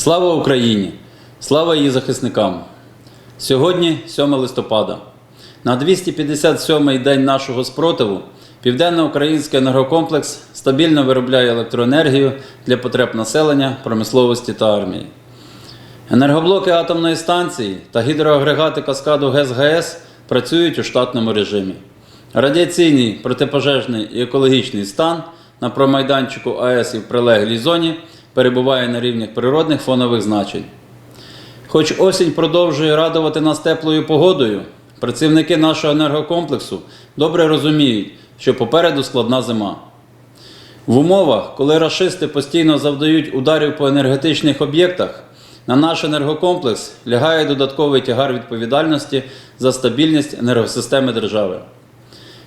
Слава Україні! Слава її захисникам! Сьогодні 7 листопада. На 257-й день нашого спротиву Південноукраїнський енергокомплекс стабільно виробляє електроенергію для потреб населення, промисловості та армії. Енергоблоки атомної станції та гідроагрегати каскаду ГЕС-ГАЕС працюють у штатному режимі. Радіаційний, протипожежний і екологічний стан на промайданчику АЕС і в прилеглій зоні перебуває на рівнях природних фонових значень. Хоч осінь продовжує радувати нас теплою погодою, працівники нашого енергокомплексу добре розуміють, що попереду складна зима. В умовах, коли рашисти постійно завдають ударів по енергетичних об'єктах, на наш енергокомплекс лягає додатковий тягар відповідальності за стабільність енергосистеми держави.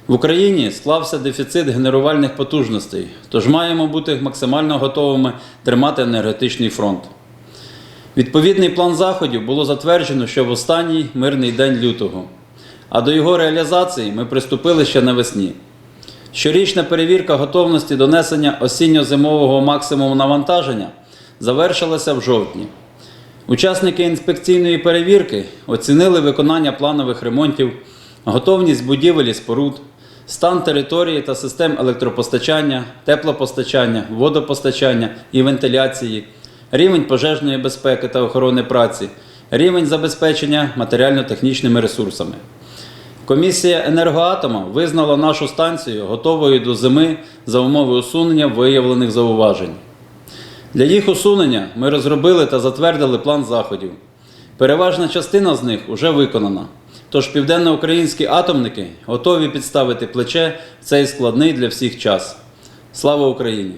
В Україні склався дефіцит генерувальних потужностей, тож маємо бути максимально готовими тримати енергетичний фронт. Відповідний план заходів було затверджено ще в останній мирний день лютого, а до його реалізації ми приступили ще навесні. Щорічна перевірка готовності до несення осінньо-зимового максимуму навантаження завершилася в жовтні. Учасники інспекційної перевірки оцінили виконання планових ремонтів, готовність будівель і споруд, стан території та систем електропостачання, теплопостачання, водопостачання і вентиляції, рівень пожежної безпеки та охорони праці, рівень забезпечення матеріально-технічними ресурсами. Комісія енергоатома визнала нашу станцію готовою до зими за умови усунення виявлених зауважень. Для їх усунення ми розробили та затвердили план заходів. Переважна частина з них вже виконана. Тож південноукраїнські атомники готові підставити плече в цей складний для всіх час. Слава Україні!